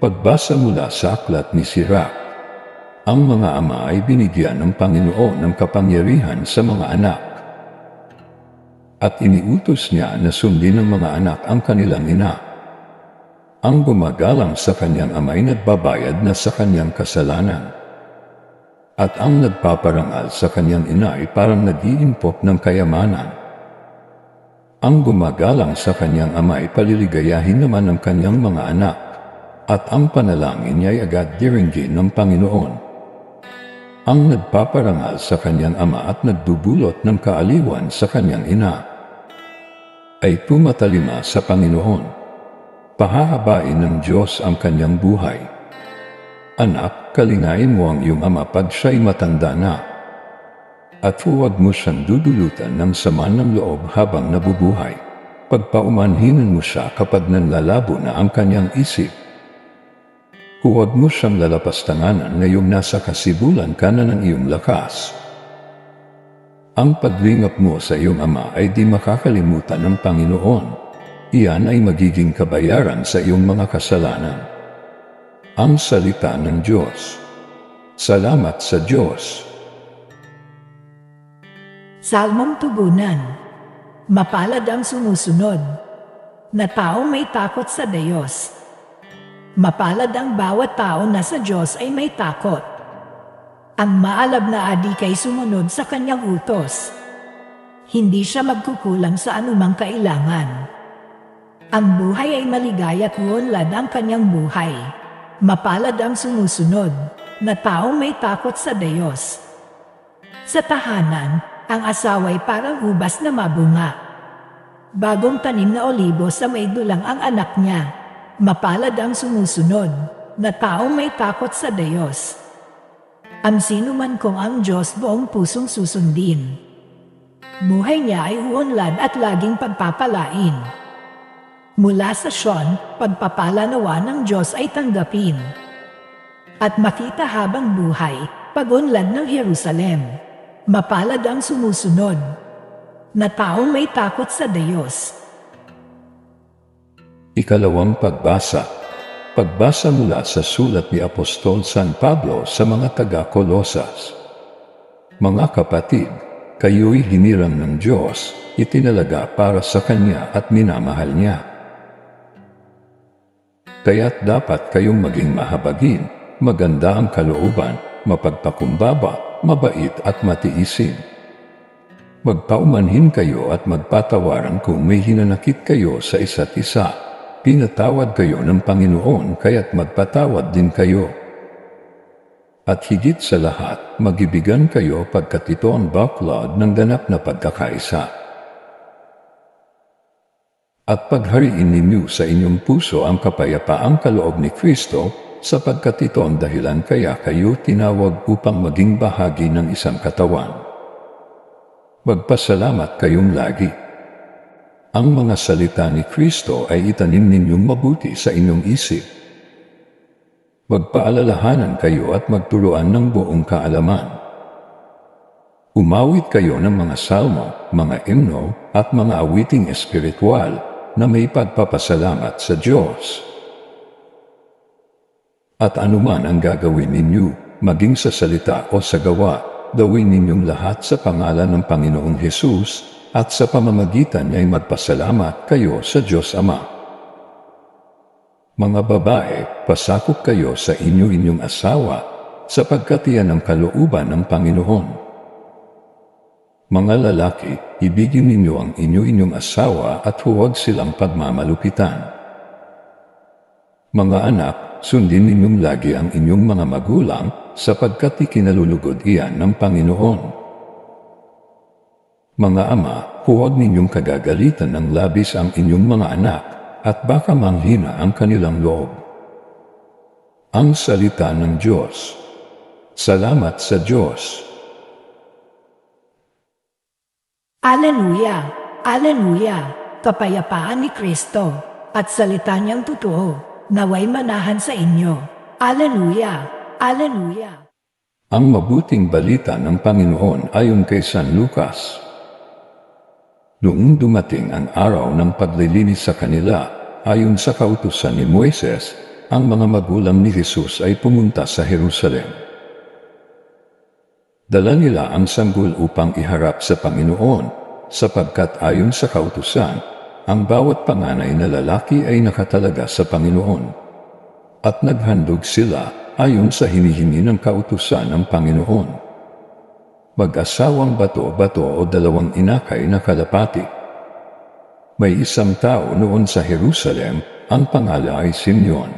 Pagbasa mula sa aklat ni Sirach, ang mga ama ay binigyan ng Panginoon ng kapangyarihan sa mga anak. At iniutos niya na sundin ng mga anak ang kanilang ina. Ang gumagalang sa kanyang ama ay nagbabayad na sa kanyang kasalanan. At ang nagpaparangal sa kanyang ina ay parang nag-iimpok ng kayamanan. Ang gumagalang sa kanyang ama ay paliligayahin naman ng kanyang mga anak, at ang panalangin niya ay agad diringgin ng Panginoon. Ang nagpaparangal sa kanyang ama at nagdudulot ng kaaliwan sa kanyang ina, ay tumatalima sa Panginoon. Pahahabain ng Diyos ang kanyang buhay. Anak, kalingain mo ang iyong ama pag siya'y matanda na at huwag mo siyang dudulutan ng sama ng loob habang nabubuhay. Pagpaumanhinan mo siya kapag nanlalabo na ang kanyang isip. Huwag mo siyang lalapastanganan ngayong nasa kasibulan ka na ng iyong lakas. Ang paglingap mo sa iyong ama ay di makakalimutan ng Panginoon. Iyan ay magiging kabayaran sa iyong mga kasalanan. Ang salita ng Diyos. Salamat sa Diyos. Salmong Tugunan Mapalad ang sumusunod, na tao may takot sa Diyos. Mapalad ang bawat tao na sa Diyos ay may takot. Ang maalab na adik ay sumunod sa kanyang utos. Hindi siya magkukulang sa anumang kailangan. Ang buhay ay maligaya at unlad ang kanyang buhay. Mapalad ang sumusunod, na tao may takot sa Diyos. Sa tahanan, ang asawa ay parang ubas na mabunga. Bagong tanim na olibo sa may dulang ang anak niya. Mapalad ang sumusunod, na taong may takot sa Diyos. Ang sino man kong ang Diyos buong pusong susundin. Buhay niya ay uunlad at laging pagpapalain. Mula sa Sion, pagpapala nawa ng Diyos ay tanggapin. At makita habang buhay, pagunlad ng Jerusalem. Mapalad ang sumusunod, na taong may takot sa Diyos. Ikalawang pagbasa. Pagbasa mula sa sulat ni Apostol San Pablo sa mga taga-Kolosas. Mga kapatid, kayo'y hinirang ng Diyos, itinalaga para sa Kanya at minamahal Niya. Kaya't dapat kayong maging mahabagin, maganda ang kalooban, mapagpakumbaba, mabait at matiisin. Magpaumanhin kayo at magpatawaran kung may hinanakit kayo sa isa't isa. Pinatawad kayo ng Panginoon kaya't magpatawad din kayo. At higit sa lahat, magibigan kayo pagkat ito ang baklod ng ganap na pagkakaisa. At paghariin ninyo sa inyong puso ang kapayapaang kaloob ni Kristo sapagkat ito ang dahilan kaya kayo tinawag upang maging bahagi ng isang katawan. Magpasalamat kayong lagi. Ang mga salita ni Kristo ay itanim ninyong mabuti sa inyong isip. Magpaalalahanan kayo at magturuan ng buong kaalaman. Umawit kayo ng mga salmo, mga imno, at mga awiting espiritual na may pagpapasalamat sa Diyos. At anuman ang gagawin ninyo, maging sa salita o sa gawa, gawin ninyong lahat sa pangalan ng Panginoong Hesus at sa pamamagitan niya'y magpasalamat kayo sa Diyos Ama. Mga babae, pasakop kayo sa inyo-inyong asawa sapagkat iyan ang kalooban ng Panginoon. Mga lalaki, ibigin ninyo ang inyo-inyong asawa at huwag silang pagmamalupitan. Mga anak, sundin ninyong lagi ang inyong mga magulang sapagkat ikinalulugod iyan ng Panginoon. Mga ama, huwag ninyong kagagalitan ng labis ang inyong mga anak at baka manghina ang kanilang loob. Ang salita ng Diyos. Salamat sa Diyos. Aleluya! Aleluya! Kapayapaan ni Kristo at salita niyang totoo naway manahan sa inyo. Aleluya! Aleluya! Ang mabuting balita ng Panginoon ayon kay San Lucas. Noong dumating ang araw ng paglilinis sa kanila, ayon sa kautusan ni Moises, ang mga magulang ni Jesus ay pumunta sa Jerusalem. Dala nila ang sanggol upang iharap sa Panginoon, sapagkat ayon sa kautusan, ang bawat panganay na lalaki ay nakatalaga sa Panginoon. At naghandog sila ayon sa hinihingi ng kautusan ng Panginoon. Mag-asawang bato-bato o dalawang inakay na kalapati. May isang tao noon sa Jerusalem, ang pangalan ay Simeon.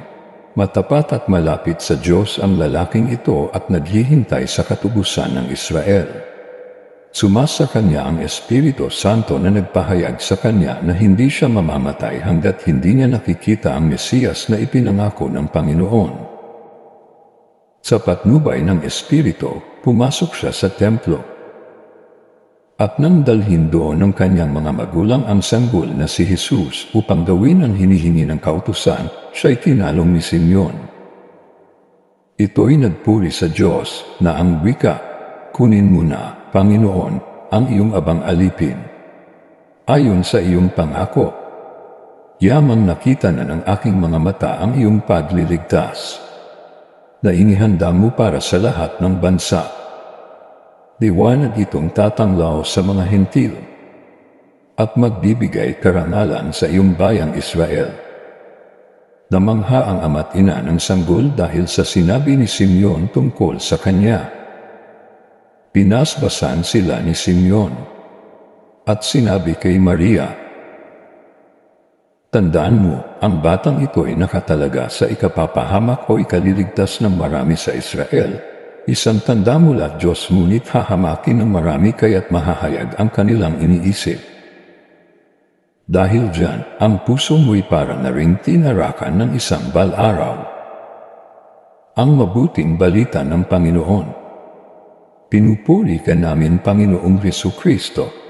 Matapat at malapit sa Diyos ang lalaking ito at naghihintay sa katubusan ng Israel. Sumasa kanya ang Espiritu Santo na nagpahayag sa kanya na hindi siya mamamatay hanggat hindi niya nakikita ang Mesiyas na ipinangako ng Panginoon. Sa patnubay ng Espiritu, pumasok siya sa templo. At nang dalhin doon ng kanyang mga magulang ang sanggol na si Jesus upang gawin ang hinihingi ng kautusan, siya'y tinalong ni Simeon. Ito'y nagpuri sa Diyos na ang wika, kunin mo na, Panginoon, ang iyong abang alipin. Ayon sa iyong pangako, yamang nakita na ng aking mga mata ang iyong pagliligtas na inihanda mo para sa lahat ng bansa liwanag itong tatanglaw sa mga hentil at magbibigay karangalan sa iyong bayang Israel. Namangha ang ama't ina ng sanggol dahil sa sinabi ni Simeon tungkol sa kanya. Pinasbasan sila ni Simeon at sinabi kay Maria, Tandaan mo, ang batang ito ay nakatalaga sa ikapapahamak o ikaliligtas ng marami sa Israel Isang tanda mula Diyos ngunit hahamakin ng marami kaya't mahahayag ang kanilang iniisip. Dahil dyan, ang puso mo'y para na rin tinarakan ng isang bal-araw. Ang mabuting balita ng Panginoon. Pinupuri ka namin Panginoong Kristo Kristo